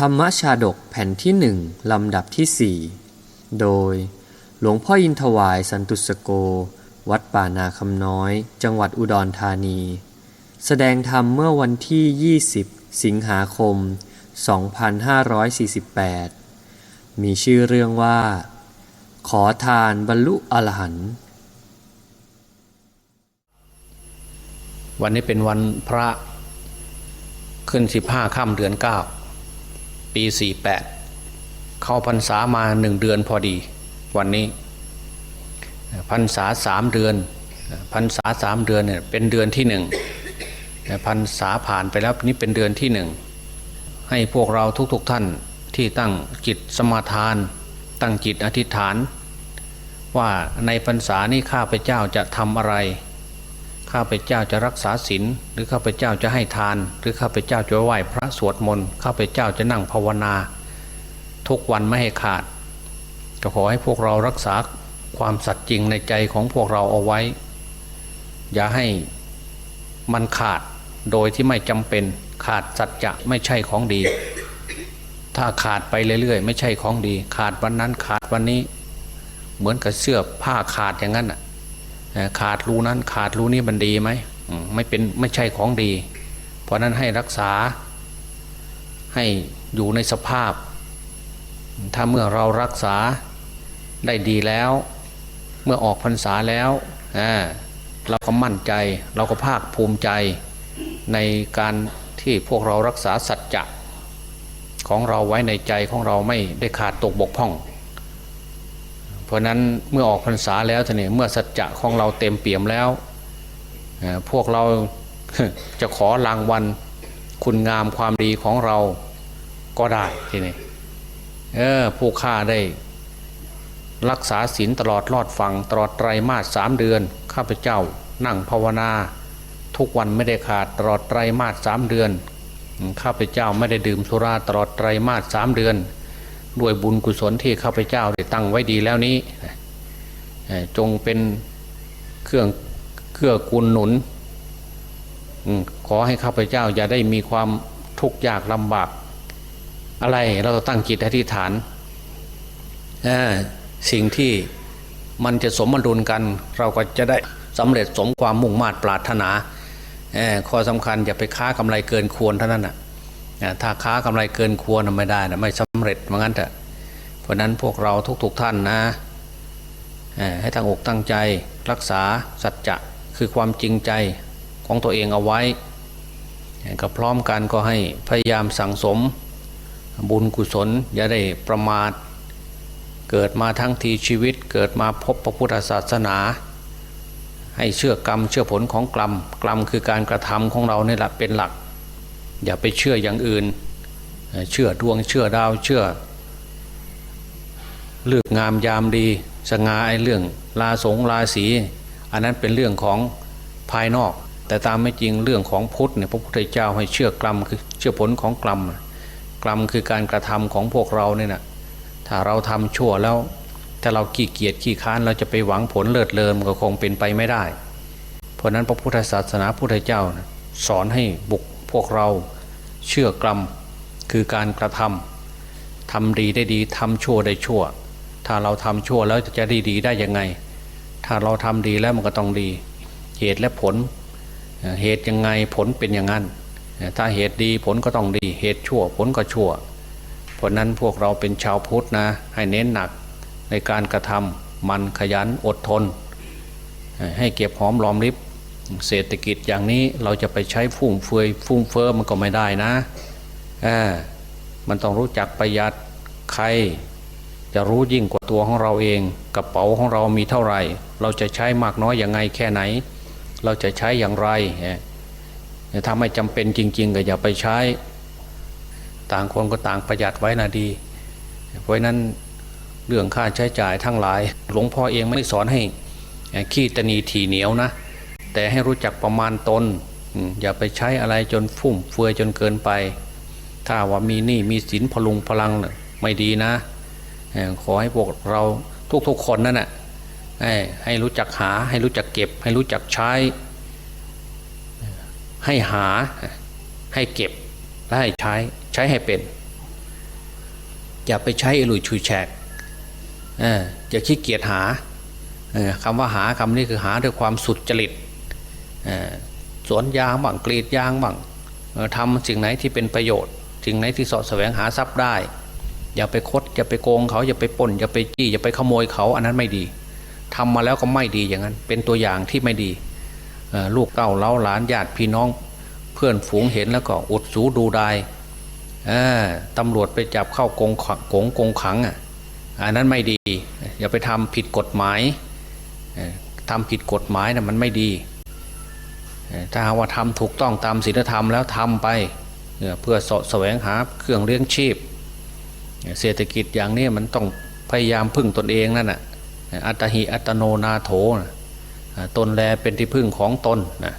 ธรรมชาดกแผ่นที่หนึ่งลำดับที่สี่โดย หลวงพ่ออินทวายสันตุสโก วัดป่านาคำน้อย จังหวัดอุดรธานี แสดงธรรมเมื่อวันที่ 20 สิงหาคม 2548 มีชื่อเรื่องว่า ขอทานบรรลุอรหันต์วันนี้เป็นวันพระขึ้นสิบห้าค่ำเดือนเก้า ปีสี่แปดเข้าพรรษามาหนึ่งเดือนพอดี วันนี้พรรษาสามเดือนพรรษาสามเดือนเนี่ยเป็นเดือนที่หนึ่งพรรษาผ่านไปแล้วนี่เป็นเดือนที่หนึ่งให้พวกเราทุกๆทท่านที่ตั้งจิตสมาทาน ตั้งจิตอธิษฐาน ว่าในพรรษานี้ข้าพเจ้าจะทำอะไร ข้าพเจ้าจะรักษาศีลหรือข้าพเจ้าจะให้ทาน หรือข้าพเจ้าจะไหว้พระสวดมนต์ข้าพเจ้าจะนั่งภาวนา ทุกวันไม่ให้ขาดก็ขอให้พวกเรารักษาความสัตย์จริงในใจของพวกเราเอาไว้ อย่าให้มันขาดโดยที่ไม่จำเป็นขาดสัจจะไม่ใช่ของดี ถ้าขาดไปเรื่อยๆ ไม่ใช่ของดี ขาดวันนั้นขาดวันนี้ เหมือนกับเสื้อผ้าขาดอย่างนั้นอะ ขาดรูนั้นขาดรูนี้มันดีไหมไม่เป็นไม่ใช่ของดี เพราะนั้นให้รักษาให้อยู่ในสภาพ ถ้าเมื่อเรารักษาได้ดีแล้ว เมื่อออกพรรษาแล้วเราก็มั่นใจ เราก็ภาคภูมิใจในการที่พวกเรารักษาสัจจะของเราไว้ในใจของเราไม่ได้ขาดตกบกพร่อง เพราะนั้นเมื่อออกพรรษาแล้วท่านี่เมื่อสัจจะของเราเต็มเปี่ยมแล้วพวกเราจะขอรางวัลคุณงามความดีของเราก็ได้ทีนี้เออผู้ฆ่าได้ รักษาศีลตลอดรอดฟังตลอดไตรมาสสามเดือน ข้าพเจ้านั่งภาวนา ทุกวันไม่ได้ขาดตลอดไตรมาสสามเดือน ข้าพเจ้าไม่ได้ดื่มสุราตลอดไตรมาสสามเดือน ด้วยบุญกุศลที่ข้าพเจ้าได้ตั้งไว้ดีแล้วนี้จงเป็นเครื่องเครื่องกุลหนุนขอให้ข้าพเจ้าอย่าได้มีความทุกข์ยากลำบาก อะไรเราตั้งจิตอธิษฐานสิ่งที่มันจะสมดุลกัน เราก็จะได้สำเร็จสมความมุ่งมา่ปรารถนาข้อสำคัญอย่าไปค้ากำไรเกินควรเท่านั้นนะ ถ้าค้ากำไรเกินควรไม่ได้นะไม่สำเร็จเหมือนกันเถอะเพราะนั้นพวกเราทุกๆทท่านนะให้ตั้งอกตั้งใจรักษาสัจจะคือความจริงใจของตัวเองเอาไว้ก็พร้อมกันก็ให้พยายามสั่งสม บุญกุศลอย่าได้ประมาทเกิดมาทั้งทีชีวิตเกิดมาพบพระพุทธศาสนา ให้เชื่อกรรมเชื่อผลของกรรมกรรมคือการกระทำของเราเนี่แหละเป็นหลัก อย่าไปเชื่ออย่างอื่น เชื่อดวงเชื่อดาวเชื่อเลือกงามยามดีสง่าไอเรื่องลาสงลาสีอันนั้นเป็นเรื่องของภายนอก แต่ตามไม่จริงเรื่องของพุทธเนี่ยพระพุทธเจ้าให้เชื่อกรรมคือเชื่อผลของกรรมกรรมคือการกระทำของพวกเราเนี่ยนะถ้าเราทำชั่วแล้วถ้าเราขี้เกียจขี้ค้านเราจะไปหวังผลเลิศเลอมันก็คงเป็นไปไม่ได้ เพราะนั้นพระพุทธศาสนาพุทธเจ้าสอนให้บุค วกเราเชื่อกรรมคือการกระทำทำดีได้ดีทำชั่วได้ชั่ว ถ้าเราทำชั่วแล้วจะไดีดีได้ยังไง ถ้าเราทำดีแล้วมันก็ต้องดี เหตุและผล เหตุยังไงผลเป็นอย่างนั้น ถ้าเหตุดีผลก็ต้องดี เหตุชั่วผลก็ชั่ว เพราะนั้นพวกเราเป็นชาวพุทธนะ ให้เน้นหนักในการกระทำมันขยันอดทน ให้เก็บหอมรอมริบ เศรษฐกิจอย่างนี้เราจะไปใช้ฟุ่มเฟือยฟุ่มเฟอ้อมันก็ไม่ได้นะมันต้องรู้จักประหยัดใคร จะรู้ยิ่งกว่าตัวของเราเอง กระเป๋าของเรามีเท่าไหร่ เราจะใช้มากน้อยอย่างไงแค่ไหน เราจะใช้อย่างไรถ้าไม่จำเป็นจริง ๆ ก็อย่าไปใช้ ต่างคนก็ต่างประหยัดไว้นะดี เพราะนั้นเรื่องค่าใช้จ่ายทั้งหลาย หลวงพ่อเองไม่สอนให้ขี้ตนีทีเหนียวนะ แต่ให้รู้จักประมาณตนอย่าไปใช้อะไรจนฟุ่มเฟือยจนเกินไป ถ้าว่ามีหนี้มีสินพลุงพลังไม่ดีนะ ขอให้พวกเราทุกๆคนนั่นแหะให้รู้จักหาให้รู้จักเก็บ ให้รู้จักใช้ ให้หาให้เก็บและให้ใช้ใช้ให้เป็น อย่าไปใช้อลุยชุยแฉกเอย่าขี้เกียจหาคำว่าหาคำนี้คือหาด้วยความสุดจริต สวนยางบ้างกรีดยางบ้างทำสิ่งไหนที่เป็นประโยชน์ สิ่งไหนที่สาะแสวงหาทรัพย์ได้ อย่าไปคดอย่าไปโกงเขาอย่าไปปล้นอย่าไปจี้อย่าไปขโมยเขาอันนั้นไม่ดีทำมาแล้วก็ไม่ดีอย่างนั้น เป็นตัวอย่างที่ไม่ดีลูกเต้าเล้าหลานญาติพี่น้อง เพื่อนฝูงเห็นแล้วก็อดสูดูได้ตำรวจไปจับเข้ากงขังกงกงขังอะอันนั้นไม่ดี อย่าไปทำผิดกฎหมายทำผิดกฎหมายนะมันไม่ดี ถ้าหากว่าทำถูกต้องตามศีลธรรมแล้วทำไปเพื่อสะแสวงหาเครื่องเลี้ยงชีพ เศรษฐกิจอย่างนี้มันต้องพยายามพึ่งตนเองนั่นน่ะอัตหิอัตโนนาโถตนแลเป็นที่พึ่งของตนนะ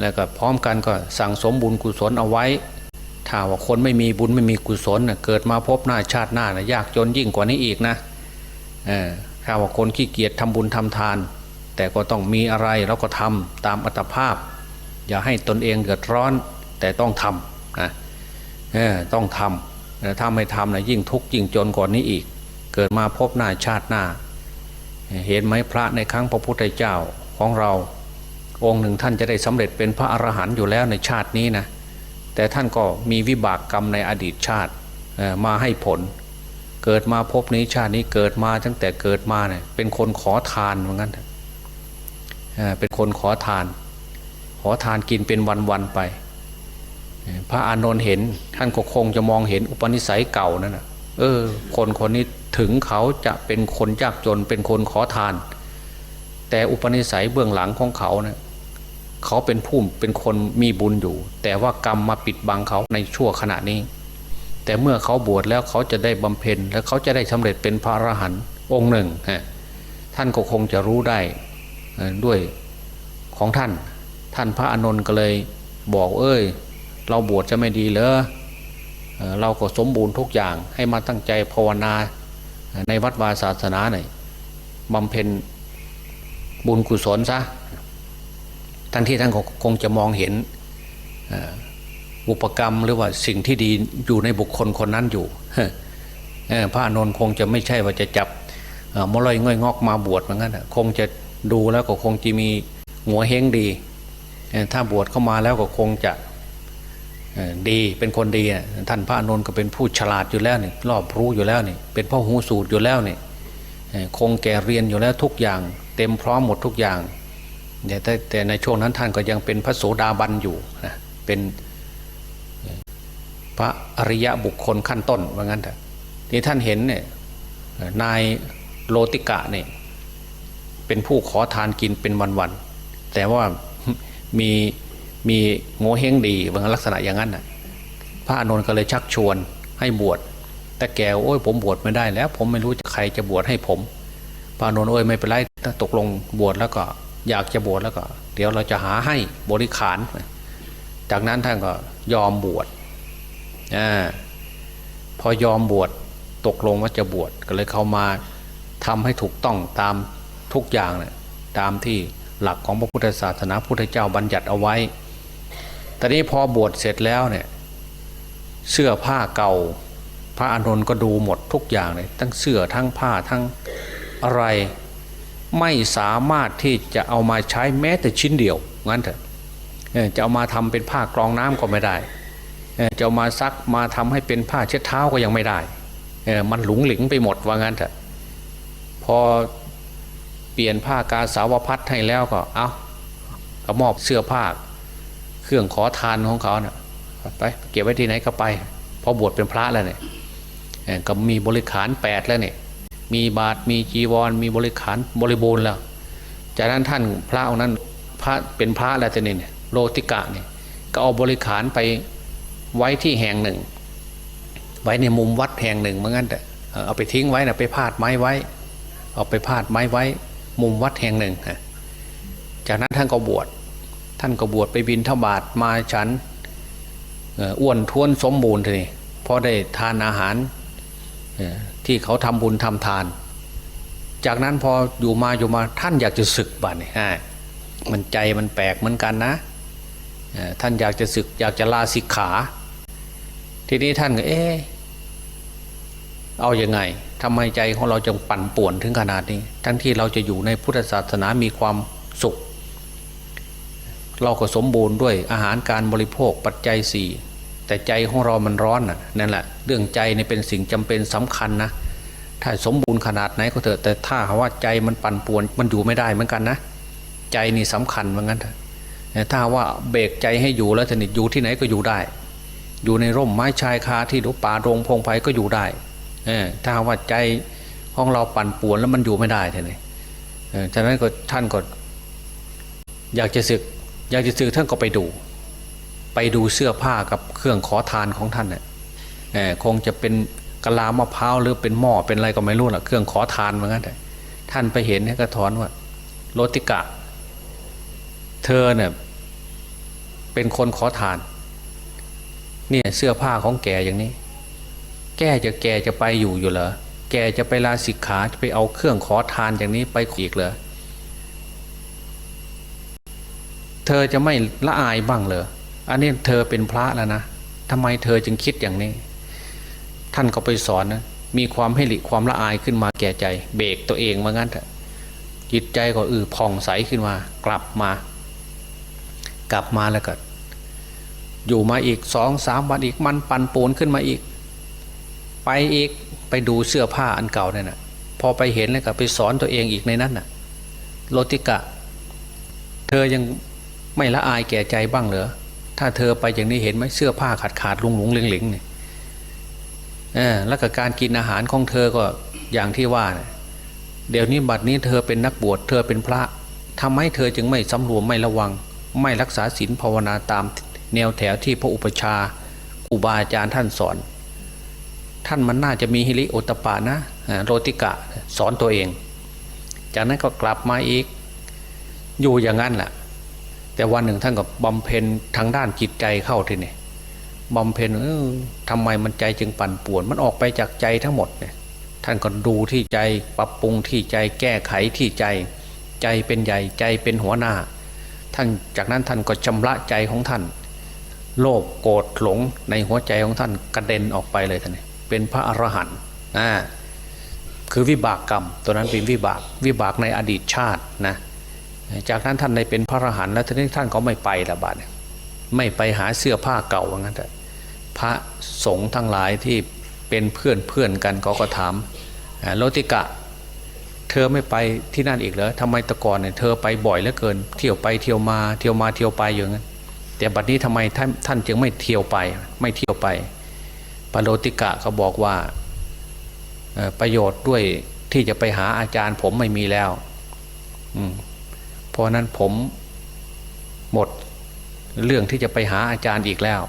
แล้วก็พร้อมกันก็สั่งสมบุญกุศลเอาไว้ ถ้าว่าคนไม่มีบุญไม่มีกุศลนะเกิดมาพบหน้าชาติหน้านะยากจนยิ่งกว่านี้อีกนะถ้าว่าคนขี้เกียจทำบุญทำทาน แต่ก็ต้องมีอะไรเราก็ทำตามอัตภาพ อย่าให้ตนเองเดือดร้อนแต่ต้องทำนะต้องทำถ้าไม่ทำนะยิ่งทุกข์ยิ่งจนกว่านี้อีก เกิดมาพบหน้าชาติหน้า เห็นไหมพระในครั้งพระพุทธเจ้าของเรา องค์หนึ่งท่านจะได้สำเร็จเป็นพระอรหันต์อยู่แล้วในชาตินี้นะแต่ท่านก็มีวิบากกรรมในอดีตชาติมาให้ผล เกิดมาพบนี้ชาตินี้เกิดมาตั้งแต่เกิดมาเนี่ยเป็นคนขอทานเหมือนกัน เป็นคนขอทาน ขอทานกินเป็นวันๆไป พระอานนท์เห็นท่านก็คงจะมองเห็นอุปนิสัยเก่านั่นนะเออ คนคนนี้ถึงเขาจะเป็นคนยากจนเป็นคนขอทาน แต่อุปนิสัยเบื้องหลังของเขาเนะี่ยเขาเป็นผู้เป็นคนมีบุญอยู่ แต่ว่ากรรมมาปิดบังเขาในชั่วขณะนี้ แต่เมื่อเขาบวชแล้วเขาจะได้บำเพ็ญและเขาจะได้สำเร็จเป็นพระอรหันต์องค์หนึ่งฮะท่านก็คงจะรู้ได้ ด้วยของท่าน ท่านพระอานนท์ก็เลยบอกเอ้ย เราบวชจะไม่ดีเหรอเราก็สมบูรณ์ทุกอย่างให้มาตั้งใจภาวนาในวัดวาศาสนาหน่อยบำเพ็ญบุญกุศลซะท่านที่ท่านคงจะมองเห็นอุปกรรมหรือว่าสิ่งที่ดีอยู่ในบุคคลคนนั้นอยู่พระอนนท์คงจะไม่ใช่ว่าจะจับมลอยง่อยงอกมาบวชเหมือนกันคงจะ ดูแล้วก็คงจะมีหัวเฮงดี ถ้าบวชเข้ามาแล้วก็คงจะดีเป็นคนดีท่านพระอนุนก็เป็นผู้ฉลาดอยู่แล้วนี่รอบรู้อยู่แล้วนี่เป็นพ่อหูสูตรอยู่แล้วนี่คงแก่เรียนอยู่แล้วทุกอย่าง เต็มพร้อมหมดทุกอย่างแต่แต่ในช่วงนั้นท่านก็ยังเป็นพระโสดาบันอยู่นะเป็นพระอริยะบุคคลขั้นต้นว่างั้นแต่ที่ท่านเห็นเนี่ยนายโลติกะเนี่ย เป็นผู้ขอทานกินเป็นวันๆแต่ว่ามีมีโง่เฮงดีบางลักษณะอย่างนั้นน่ะพระอานนท์ก็เลยชักชวนให้บวช แต่แกโอ้ยผมบวชไม่ได้แล้ว ผมไม่รู้จะใครจะบวชให้ผม พระอานนท์โอ้ยไม่เป็นไรถ้าตกลงบวชแล้วก็อยากจะบวชแล้วก็ เดี๋ยวเราจะหาให้บริขาร จากนั้นท่านก็ยอมบวชอพอยอมบวชตกลงว่าจะบวชก็เลยเข้ามาทำให้ถูกต้องตาม ทุกอย่างเลยตามที่หลักของพระพุทธศาสนาพุทธเจ้าบัญญัติเอาไว้ ตอนนี้พอบวชเสร็จแล้วเนี่ยเสื้อผ้าเก่า พระอานนท์ก็ดูหมดทุกอย่างเลยทั้งเสื้อทั้งผ้าทั้งอะไรไม่สามารถที่จะเอามาใช้แม้แต่ชิ้นเดียวงั้นเถอะจะเอามาทำเป็นผ้ากรองน้ำก็ไม่ได้จะเอามาซักมาทำให้เป็นผ้าเช็ดเท้าก็ยังไม่ได้มันหลุงหลิงไปหมดว่างั้นเถอะพอ เปลี่ยนผ้ากาสาวพัดให้แล้วก็เอาก็มอบเสื้อผ้า เครื่องขอทานของเขาเนะ่ยไปเก็บไว้ที่ไหนก็ไปพอบวชเป็นพระแล้วเนี่ยก็มีบริขารแปดแล้วเนี่ยมีบาทมีจีวร มีบริขารบริบูรณ์แล้ว จากนั้นท่านพระองค์นั้นพระเป็นพระแล้วแต่เนี่ยโลติกะเนี่ยก็เอาบริขารไปไว้ที่แห่งหนึ่ง ไว้ในมุมวัดแห่งหนึ่งเหมือนกันแต่เอาไปทิ้งไว้นะไปพาดไม้ไว้ เอาไปพาดไม้ไว้ มุมวัดแห่งหนึ่ง จากนั้นท่านก็บวช ท่านก็บวชไปบินทบาทมาฉันอ้วนท้วนสมบูรณ์ทีนี้พอได้ทานอาหารที่เขาทำบุญทำทาน จากนั้นพออยู่มาอยู่มาท่านอยากจะศึกบ้านนี่มันใจมันแปลกเหมือนกันนะท่านอยากจะศึกอยากจะลาสิกขา ทีนี้ท่านก็เอ๊เอาอยัางไง ทำไมใจของเราจึงปั่นป่วนถึงขนาดนี้ ทั้งที่เราจะอยู่ในพุทธศาสนามีความสุข เราก็สมบูรณ์ด้วยอาหารการบริโภคปัจจัยสี่แต่ใจของเรามันร้อนน่ะนั่นแหละเรื่องใจนี่เป็นสิ่งจำเป็นสำคัญนะถ้าสมบูรณ์ขนาดไหนก็เถอะแต่ถ้าว่าใจมันปั่นป่วนมันอยู่ไม่ได้เหมือนกันนะใจนี่สำคัญเหมือนกันเถอะแต่ถ้าว่าเบรกใจให้อยู่แล้วสนิทอยู่ที่ไหนก็อยู่ได้ อยู่ในร่มไม้ชายคาที่หรือป่าโรงพงไพ่ก็อยู่ได้ ถ้าว่าใจของเราปั่นป่วนแล้วมันอยู่ไม่ได้ท่านเออฉะนั้นก็ท่านก็อยากจะศึก อยากจะศึกท่านก็ไปดู ไปดูเสื้อผ้ากับเครื่องขอทานของท่านเนี่ยคงจะเป็นกะลามะพร้าวหรือเป็นหม้อเป็นอะไรก็ไม่รู้ล่ะเครื่องขอทานเหมือนกันท่านไปเห็นให้กระถอนว่าโรติกะ เธอเนี่ยเป็นคนขอทาน เนี่ยเสื้อผ้าของแกอย่างนี้ แกจะแกจะไปอยู่อยู่เหรอแกจะไปลาสิกขาจะไปเอาเครื่องขอทานอย่างนี้ไปอีกเหรอเธอจะไม่ละอายบ้างเหรออันนี้เธอเป็นพระแล้วนะทำไมเธอจึงคิดอย่างนี้ ท่านก็ไปสอนนะมีความให้หลีความละอายขึ้นมาแก่ใจ เบรกตัวเองว่างั้นเถอะจิตใจก็อือผ่องใสขึ้นมา กลับมา กลับมาแล้วก็อยู่มาอีกสองสามวันอีกมันปันปูนขึ้นมาอีก ไปอีกไปดูเสื้อผ้าอันเก่าเนี่ยนะพอไปเห็นแล้วก็ไปสอนตัวเองอีกในนั้นน่ะโลติกะ เธอยังไม่ละอายแก่ใจบ้างเหรอถ้าเธอไปอย่างนี้เห็นไหมเสื้อผ้าขาดขาดลุงหลงเหลงเหลงเนี่ยเออแล้วก็การกินอาหารของเธอก็อย่างที่ว่าเนี่ยเดี๋ยวนี้บัดนี้เธอเป็นนักบวชเธอเป็นพระทำไมเธอจึงไม่สำรวมไม่ระวัง ไม่รักษาศีลภาวนาตามแนวแถวที่พระอุปชาย์ครูบาอาจารย์ท่านสอน ท่านมันน่าจะมีฮิริโอตปานะโรติกะสอนตัวเอง จากนั้นก็กลับมาอีกอยู่อย่างนั้นแหละแต่วันหนึ่งท่านก็บำเพ็ญทางด้านจิตใจเข้าทีนี่บำเพ็ญเออทำไมมันใจจึงปั่นป่วน มันออกไปจากใจทั้งหมดเนี่ยท่านก็ดูที่ใจปรับปรุงที่ใจแก้ไขที่ใจ ใจเป็นใหญ่ใจเป็นหัวหน้า ท่านจากนั้นท่านก็ชำระใจของท่าน โลภโกรธหลงในหัวใจของท่านกระเด็นออกไปเลยท่านนี่ เป็นพระอรหันต์อ่าคือวิบากกรรม ตัวนั้นเป็นวิบากวิบากในอดีตชาตินะจากนั้นท่านได้เป็นพระอรหันต์แล้วทีนี้ท่านก็ไม่ไปละบาดไม่ไปหาเสื้อผ้าเก่าว่างั้นแต่พระสงฆ์ทั้งหลายที่เป็นเพื่อนเพื่อนกันก็ก็ถามโลติกะ เธอไม่ไปที่นั่นอีกเหรอทำไมตะก่อนเนี่ยเธอไปบ่อยเหลือเกิน เที่ยวไปเที่ยวมาเที่ยวมาเที่ยวไปอย่างนั้นแต่บัดนี้ทำไมท่านท่านจึงไม่เที่ยวไปไม่เที่ยวไป ปโลติกะเขาบอกว่าประโยชน์ด้วยที่จะไปหาอาจารย์ ผมไม่มีแล้วเพราะนั้นผมหมดเรื่องที่จะไปหาอาจารย์อีกแล้ว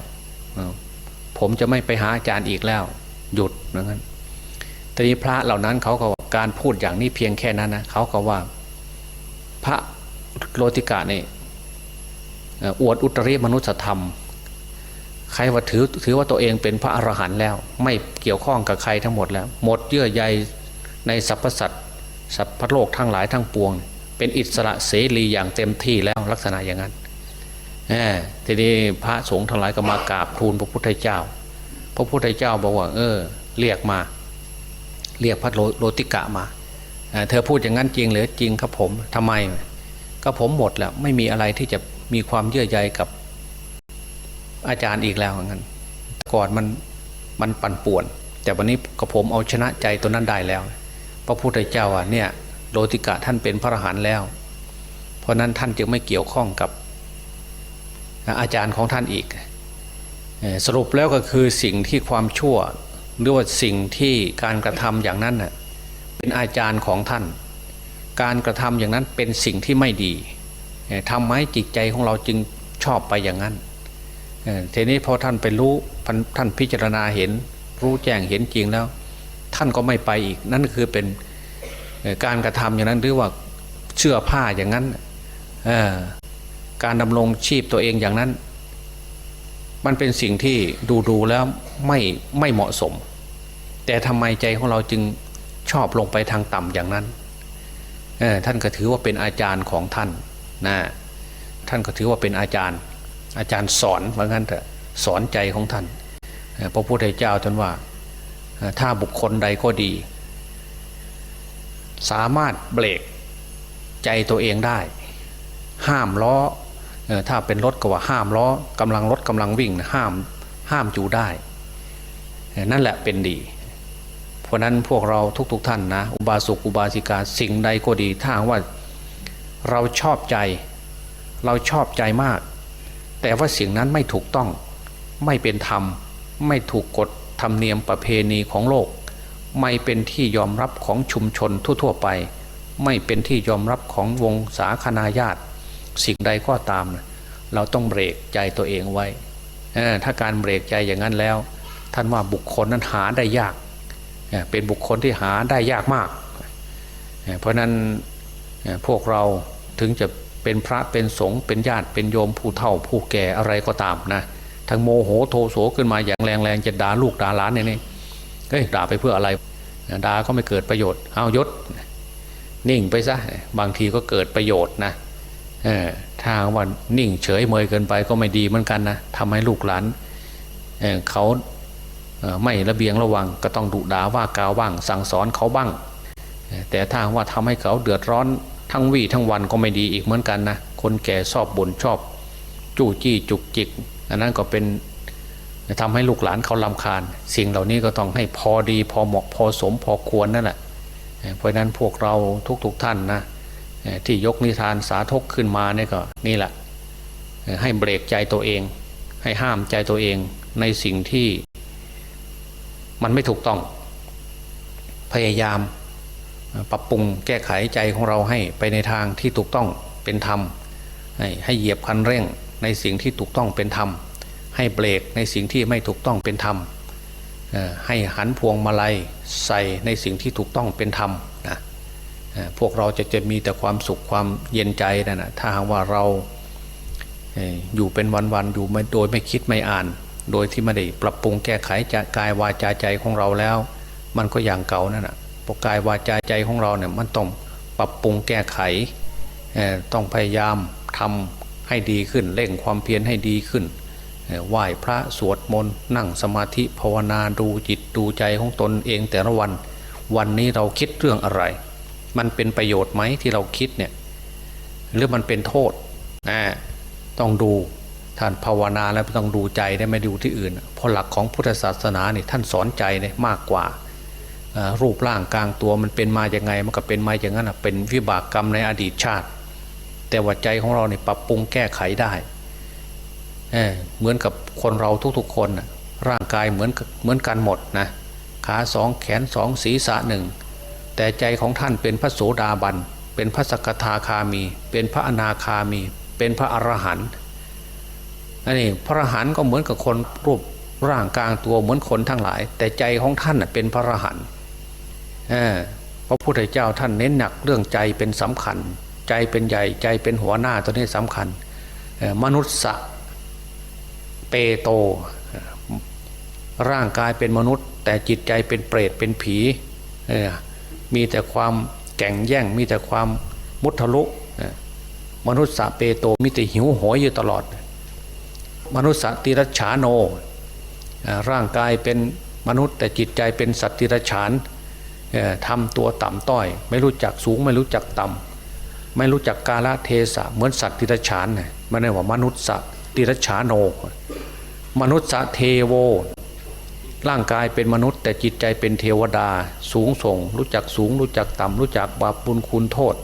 ผมจะไม่ไปหาอาจารย์อีกแล้ว หยุดนะงั้นทีนี้พระเหล่านั้นเขาก็การพูดอย่างนี้เพียงแค่นั้นนะเขาก็ว่า พระโลติกะนี่อวดอุตริมนุสธรรม ใครว่าถือถือว่าตัวเองเป็นพระอรหันต์แล้ว ไม่เกี่ยวข้องกับใครทั้งหมดแล้ว หมดเยื่อใยในสรรพสัตว์สัพพโลกทั้งหลายทั้งปวง เป็นอิสระเสรีอย่างเต็มที่แล้วลักษณะอย่างนั้นเออทีนี้พระสงฆ์ทั้งหลายก็มากราบทูลพระพุทธเจ้า พระพุทธเจ้าบอกว่า เออ เรียกมา เรียกพระโลติกะมาเเธอพูดอย่างนั้นจริงหรือจริงครับผมทำไมก็ผมหมดแล้วไม่มีอะไรที่จะมีความเยื่อใยกับ อาจารย์อีกแล้วอย่างนั้นก่อนมันมันปั่นป่วน แต่วันนี้ก็ผมเอาชนะใจตัวนั้นได้แล้ว พระพุทธเจ้าอะเนี่ยโลติกะท่านเป็นพระอรหันต์แล้ว เพราะนั้นท่านจึงไม่เกี่ยวข้องกับอาจารย์ของท่านอีก สรุปแล้วก็คือสิ่งที่ความชั่วหรือว่าสิ่งที่การกระทำอย่างนั้นน่ะเป็นอาจารย์ของท่าน การกระทำอย่างนั้นเป็นสิ่งที่ไม่ดีทำให้จิตใจของเราจึงชอบไปอย่างนั้น ทีนี้พอท่านไปรู้ท่านพิจารณาเห็น รู้แจ้งเห็นจริงแล้ว ท่านก็ไม่ไปอีกนั่นคือเป็นการกระทำอย่างนั้นหรือว่าเชื่อผ้าอย่างนั้นการดำรงชีพตัวเองอย่างนั้น มันเป็นสิ่งที่ดูดูแล้วไม่ไม่เหมาะสม แต่ทำไมใจของเราจึงชอบลงไปทางต่ำอย่างนั้นท่านก็ถือว่าเป็นอาจารย์ของท่านนะท่านก็ถือว่าเป็นอาจารย์ อาจารย์สอนว่างั้นเถอะสอนใจของท่านพระพุทธเจ้าท่านว่าถ้าบุคคลใดก็ดี สามารถเบรกใจตัวเองได้ ห้ามล้อถ้าเป็นรถก็ว่าห้ามล้อกำลังรถกำลังวิ่งห้ามห้ามจูได้ นั่นแหละเป็นดี เพราะนั้นพวกเราทุกๆทท่านนะ อุบาสกอุบาสิกาสิ่งใดก็ดีถ้าว่าเราชอบใจ เราชอบใจมาก แต่ว่าสิ่งนั้นไม่ถูกต้องไม่เป็นธรรม ไม่ถูกกฎธรรมเนียมประเพณีของโลก ไม่เป็นที่ยอมรับของชุมชนทั่ว ๆ ไป ไม่เป็นที่ยอมรับของวงสาคนาญาติ สิ่งใดก็ตาม เราต้องเบรกใจตัวเองไว้ ถ้าการเบรกใจอย่างนั้นแล้ว ท่านว่าบุคคลนั้นหาได้ยาก เป็นบุคคลที่หาได้ยากมาก เพราะนั้นพวกเราถึงจะ เป็นพระเป็นสงฆ์เป็นญาติเป็นโยมผู้เฒ่าผู้แก่อะไรก็ตามนะทั้งโมโหโทโสขึ้นมาอย่างแรงๆจะด่าลูกด่าหลานเนี่ยนี่เฮ้ยด่าไปเพื่ออะไรด่าก็ไม่เกิดประโยชน์เอายศ นิ่งไปซะบางทีก็เกิดประโยชน์นะเออถ้าหากว่านิ่งเฉยเมยเกินไปก็ไม่ดีเหมือนกันนะทำให้ลูกหลานเเขาเไม่ระเบียงระวังก็ต้องดุด่าว่ากาวบ้างสั่งสอนเขาบ้าง แต่ถ้าว่าทำให้เขาเดือดร้อน ทั้งวี่ทั้งวันก็ไม่ดีอีกเหมือนกันนะคนแก่ชอบบ่นชอบ จู้จี้จุกจิก อันนั้นก็เป็นทำให้ลูกหลานเขาลำคาญ สิ่งเหล่านี้ก็ต้องให้พอดี พอเหมาะพอสมพอควรนั่นแหละเพราะฉะนั้นพวกเราทุกๆทท่านนะที่ยกนิทานสาธกขึ้นมาเนี่ยก็นี่แหละ ให้เบรกใจตัวเอง ให้ห้ามใจตัวเองในสิ่งที่มันไม่ถูกต้อง พยายาม ปรับปรุงแก้ไขใจของเราให้ไปในทางที่ถูกต้องเป็นธรรม ให้เหยียบคันเร่งในสิ่งที่ถูกต้องเป็นธรรม ให้เบรกในสิ่งที่ไม่ถูกต้องเป็นธรรมให้หันพวงมาลัยใส่ในสิ่งที่ถูกต้องเป็นธรรมนะพวกเราจะจะมีแต่ความสุขความเย็นใจนะนะถ้าหากว่าเราอยู่เป็นวันๆอยู่ไม่โดยไม่คิดไม่อ่าน โดยที่ไม่ได้ปรับปรุงแก้ไขจะกายวาจาใจของเราแล้ว มันก็อย่างเก่านั่นแหะ พอกายวาจาใจของเราเนี่ยมันต้องปรับปรุงแก้ไข ต้องพยายามทำให้ดีขึ้นเร่งความเพียรให้ดีขึ้นไหว้พระสวดมนต์นั่งสมาธิภาวนาดูจิตดูใจของตนเองแต่ละวัน วันนี้เราคิดเรื่องอะไร มันเป็นประโยชน์ไหมที่เราคิดเนี่ยหรือมันเป็นโทษนะต้องดูท่านภาวนาแล้วต้องดูใจได้ไม่ดูที่อื่น เพราะหลักของพุทธศาสนาเนี่ยท่านสอนใจเนี่ยมากกว่า รูปร่างกลางตัวมันเป็นมาอย่างไง มันก็เป็นมาอย่างนั้นเป็นวิบากกรรมในอดีตชาติ แต่ว่าใจของเราเนี่ยปรับปรุงแก้ไขได้เเหมือนกับคนเราทุกๆคนร่างกายเหมือนเหมือนกันหมดนะขาสองแขนสองศีรษะหนึ่งแต่ใจของท่านเป็นพระโสดาบัน เป็นพระสกทาคามี เป็นพระอนาคามี เป็นพระอรหันต์อันนี้พระอรหันต์ก็เหมือนกับคนรูปร่างกลางตัวเหมือนคนทั้งหลาย แต่ใจของท่านเป็นพระอรหันต์ พระพุทธเจ้าท่านเน้นหนักเรื่องใจเป็นสำคัญ ใจเป็นใหญ่ใจเป็นหัวหน้าตัวนี้สำคัญมนุษย์สะเปโต ร่างกายเป็นมนุษย์ แต่จิตใจเป็นเปรตเป็นผีมีแต่ความแก่งแย่งมีแต่ความมุทะลุมนุษย์สะเปโตมีแต่หิวโหยอยู่ตลอด มนุษย์สติรัชาโนร่างกายเป็นมนุษย์แต่จิตใจเป็นสัตว์ติรฉาน ทำตัวต่ำต้อย ไม่รู้จักสูงไม่รู้จักต่ำไม่รู้จักกาลเทศะเหมือนสัตว์ติรฉานเนี่ยมันเรียกว่ามนุษย์สัตติรฉานโนมนุษย์เทโว ร่างกายเป็นมนุษย์ แต่จิตใจเป็นเทวดา สูงส่ง รู้จักสูง รู้จักต่ำรู้จักบาปบุญคุณโทษ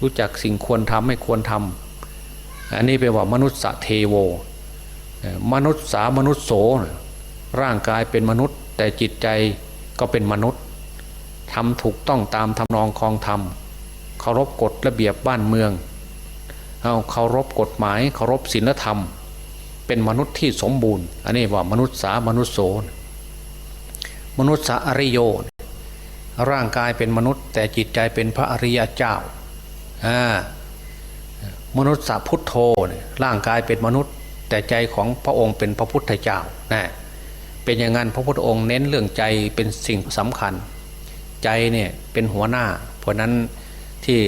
รู้จักสิ่งควรทำไม่ควรทำอันนี้แปลว่ามนุษย์เทโว มนุษย์สามนุษย์โสร่างกายเป็นมนุษย์ แต่จิตใจก็เป็นมนุษย์ ทำถูกต้องตามทำนองคองธรรมเคารพกฎระเบียบบ้านเมืองเอาเคารพกฎหมายเคารพศีลธรรม เป็นมนุษย์ที่สมบูรณ์ อันนี้ว่ามนุษย์สามนุษย์โสมนุษย์สาอริโยร่างกายเป็นมนุษย์ แต่จิตใจเป็นพระอริยเจ้าอ่ามนุษย์สาพุทโธร่างกายเป็นมนุษย์ แต่ใจของพระองค์เป็นพระพุทธเจ้านะเป็นอย่างนั้นพระพุทธองค์เน้นเรื่องใจเป็นสิ่งสำคัญ ใจเนี่ยเป็นหัวหน้า เพราะนั้นที่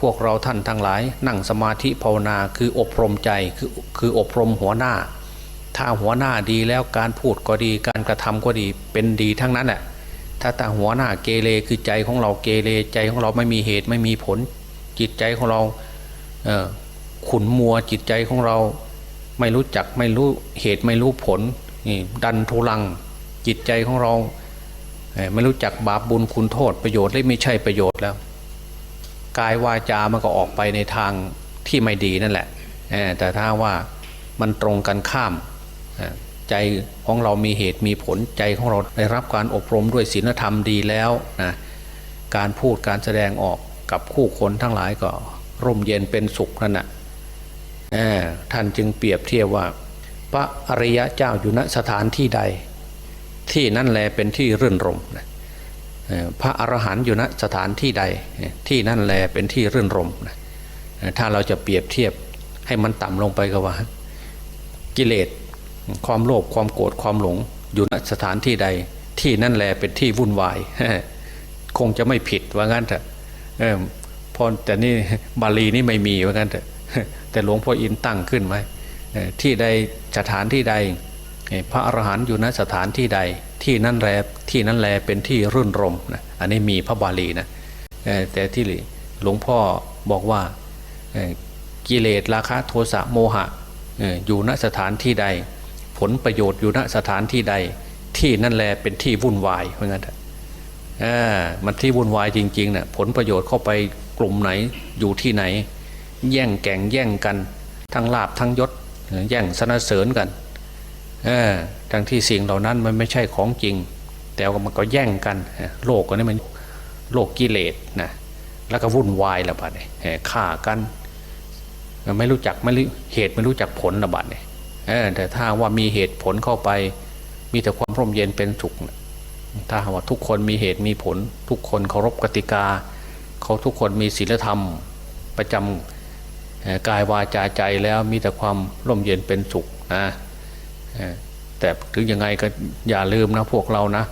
พวกเราท่านทั้งหลาย นั่งสมาธิภาวนาคืออบรมใจคือคืออบรมหัวหน้า ถ้าหัวหน้าดีแล้วการพูดก็ดีการกระทำก็ดีเป็นดีทั้งนั้นแหละถ้าแต่หัวหน้าเกเรคือใจของเราเกเรใจของเราไม่มีเหตุไม่มีผล จิตใจของเราเขุนมัวจิตใจของเราไม่รู้จักไม่รู้เหตุไม่รู้ผลนี่ดันทุลังจิตใจของเรา ไม่รู้จักบาปบุญคุณโทษประโยชน์และไม่ใช่ประโยชน์แล้ว กายวาจามันก็ออกไปในทางที่ไม่ดีนั่นแหละแต่ถ้าว่ามันตรงกันข้ามใจของเรามีเหตุมีผลใจของเราได้รับการอบรมด้วยศีลธรรมดีแล้วนะการพูดการแสดงออกกับคู่คนทั้งหลายก็ร่มเย็นเป็นสุขนั่นนะท่านจึงเปรียบเทียบว่า พระอริยะเจ้าอยู่ณสถานที่ใด ที่นั่นแลเป็นที่รื่นรมนะพระอรหันต์อยู่ณสถานที่ใดที่นั่นแลเป็นที่รื่นรมนะถ้าเราจะเปรียบเทียบให้มันต่ำลงไปก็ว่า กิเลสความโลภความโกรธความหลง อยู่ณสถานที่ใด ที่นั่นแลเป็นที่วุ่นวายคงจะไม่ผิดว่างั้นเถอะเออพอแต่นี่บาลีนี่ไม่มีว่างั้นเถอะแต่หลวงพ่ออินตั้งขึ้นไว้เอ่อที่ใดสถานที่ใด พระอรหันต์อยู่ณสถานที่ใดที่นั่นแลที่นั่นแลเป็นที่รื่นรมนะอันนี้มีพระบาลีนะแต่ที่หลวงพ่อบอกว่ากิเลสราคะโทสะโมหะอยู่ณสถานที่ใด ผลประโยชน์อยู่ณสถานที่ใด ที่นั่นแลเป็นที่วุ่นวายเพราะงั้นอะเออมันที่วุ่นวายจริงๆนะ่ะผลประโยชน์เข้าไปกลุ่มไหนอยู่ที่ไหน แย่งแก่งแย่งกัน ทั้งลาบทั้งยศแย่งสนเสริญกัน ทั้งที่สิ่งเหล่านั้นมันไม่ใช่ของจริง แต่ว่ามันก็แย่งกัน โลกก็นี่มันโลกกิเลสนะแล้วก็วุ่นวายละบาดเนี่ยเออฆ่ากัน ไม่รู้จักไม่รู้เหตุไม่รู้จักผลละบาดเนี่ยแต่ถ้าว่ามีเหตุผลเข้าไป มีแต่ความร่มเย็นเป็นสุขถ้าว่าทุกคนมีเหตุมีผล ทุกคนเคารพกติกา เขาทุกคนมีศีลธรรมประจำเอ่อกายวาจาใจแล้วมีแต่ความร่มเย็นเป็นสุขนะ แต่ถึงยังไงก็อย่าลืมนะพวกเรานะ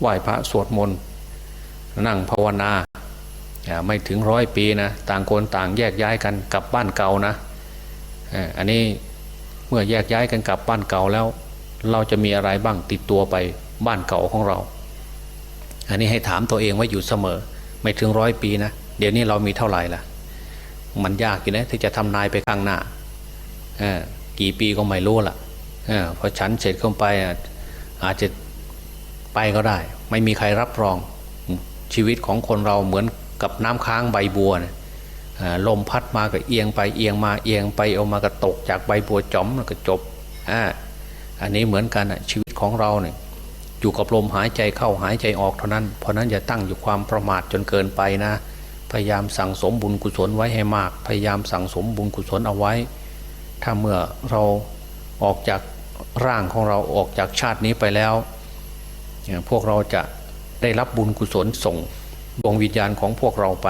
ไหว้พระสวดมนต์นั่งภาวนาไม่ถึงร้อยปีนะต่างคนต่างแยกย้ายกันกลับบ้านเก่านะอันนี้เมื่อแยกย้ายกันกลับบ้านเก่าแล้ว เราจะมีอะไรบ้างติดตัวไปบ้านเก่าของเรา อันนี้ให้ถามตัวเองไว้อยู่เสมอ ไม่ถึงร้อยปีนะเดี๋ยวนี้เรามีเท่าไหร่ล่ะ มันยากอยู่นะที่จะทำนายไปข้างหน้า กี่ปีก็ไม่รู้ล่ะเออพอฉันเสร็จเข้าไปอาจจะไปก็ได้ ไม่มีใครรับรองชีวิตของคนเราเหมือนกับน้ำค้างใบบัวนะลมพัดมาก็เอียงไปเอียงมาเอียงไปเอามาก็ตกจากใบบัวจอมแล้วก็จบอ่าอันนี้เหมือนกันชีวิตของเราเนี่ยอยู่กับลมหายใจเข้าหายใจออกเท่านั้น เพราะนั้นอย่าตั้งอยู่ความประมาทจนเกินไปนะ พยายามสั่งสมบุญกุศลไว้ให้มาก พยายามสั่งสมบุญกุศลเอาไว้ ถ้าเมื่อเราออกจากร่างของเราออกจากชาตินี้ไปแล้ว พวกเราจะได้รับบุญกุศลส่งดวงวิญญาณของพวกเราไป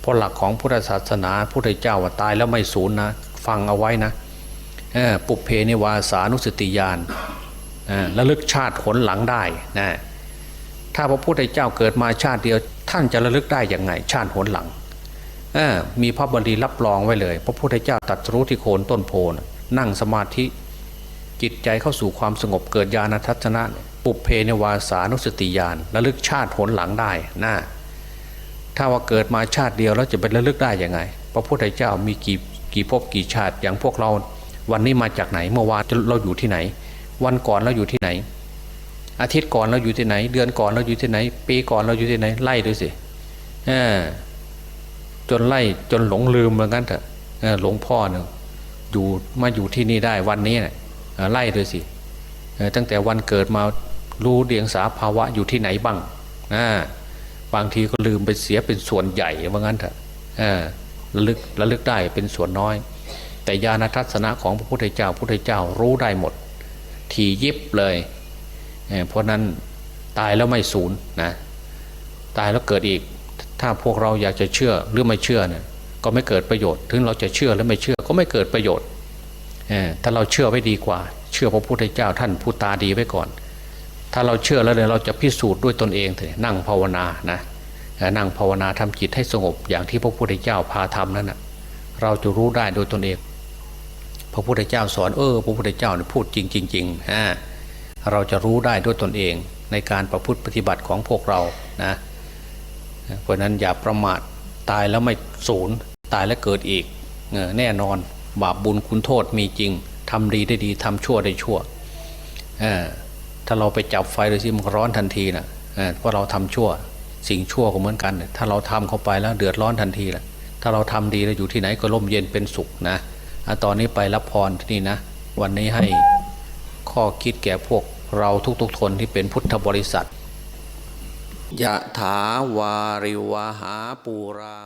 เพราะหลักของพุทธศาสนาพุทธเจ้าว่าตายแล้วไม่สูญนะ ฟังเอาไว้นะปุเพนิวาสานุสติญาณระลึกชาติผลหลังได้นะถ้าพระพุทธเจ้าเกิดมาชาติเดียว ท่านจะระลึกได้อย่างไง ชาติผลหลัง มีพระบรีรับรองไว้เลย พระพุทธเจ้าตรัดรู้ที่โคนต้นโพนนั่งสมาธิจิตใจเข้าสู่ความสงบเกิดญาณทัศนะ ปุเพนวาสานุสติญาณระลึกชาติผลหลังได้นะถ้าว่าเกิดมาชาติเดียวแล้วจะไประลึกได้ยังไง พระพุทธเจ้ามีกี่กี่ภพกี่ชาติอย่างพวกเราวันนี้มาจากไหนเมื่อวานเราอยู่ที่ไหน วันก่อนเราอยู่ที่ไหน อาทิตย์ก่อนเราอยู่ที่ไหน เดือนก่อนเราอยู่ที่ไหน ปีก่อนเราอยู่ที่ไหนไล่ดูสิเออ จนไล่จนหลงลืมเหมือนกันเถอะหลวงพ่อเนี่ยอยู่มาอยู่ที่นี่ได้วันนี้เนี่ยไล่เลยสิตั้งแต่วันเกิดมารู้เดียงสาภาวะอยู่ที่ไหนบ้างนะบางทีก็ลืมไปเสียเป็นส่วนใหญ่ว่างั้นเถอะระลึกระลึกได้เป็นส่วนน้อย แต่ญาณทัศนะของพระพุทธเจ้าพระพุทธเจ้ารู้ได้หมด ทียิบเลยเเพราะนั้นตายแล้วไม่สูญนะตายแล้วเกิดอีก ถ้าพวกเราอยากจะเชื่อหรือไม่เชื่อเนี่ยก็ไม่เกิดประโยชน์ ถึงเราจะเชื่อหรือไม่เชื่อก็ไม่เกิดประโยชน์เออถ้าเราเชื่อไว้ดีกว่า เชื่อพระพุทธเจ้าท่านผู้ตาดีไว้ก่อน ถ้าเราเชื่อแล้วเนี่ยเราจะพิสูจน์ด้วยตนเองเถอะนั่งภาวนานะนั่งภาวนาทำจิตให้สงบอย่างที่พระพุทธเจ้าพาทำนั่นนะเราจะรู้ได้โดยตนเอง พระพุทธเจ้าสอนเออพระพุทธเจ้าเนี่ยพูดจริงจริงๆอ่าเราจะรู้ได้ด้วยตนเองในการประพฤติปฏิบัติของพวกเรานะ เพราะนั้นอย่าประมาทตายแล้วไม่สูญตายแล้วเกิดอีกเออแน่นอนบาปบุญคุณโทษมีจริงทำดีได้ดีทำชั่วได้ชั่วถ้าเราไปจับไฟเลยสิมันร้อนทันทีนะเออเพราะเราทำชั่ว สิ่งชั่วก็เหมือนกัน ถ้าเราทำเข้าไปแล้วเดือดร้อนทันทีแหละถ้าเราทำดีแล้วอยู่ที่ไหนก็ร่มเย็นเป็นสุขนะอะตอนนี้ไปรับพรที่นี่นะ วันนี้ให้ข้อคิดแก่พวกเราทุกๆทนที่เป็นพุทธบริษัท ยะถาวาริวหาปูรา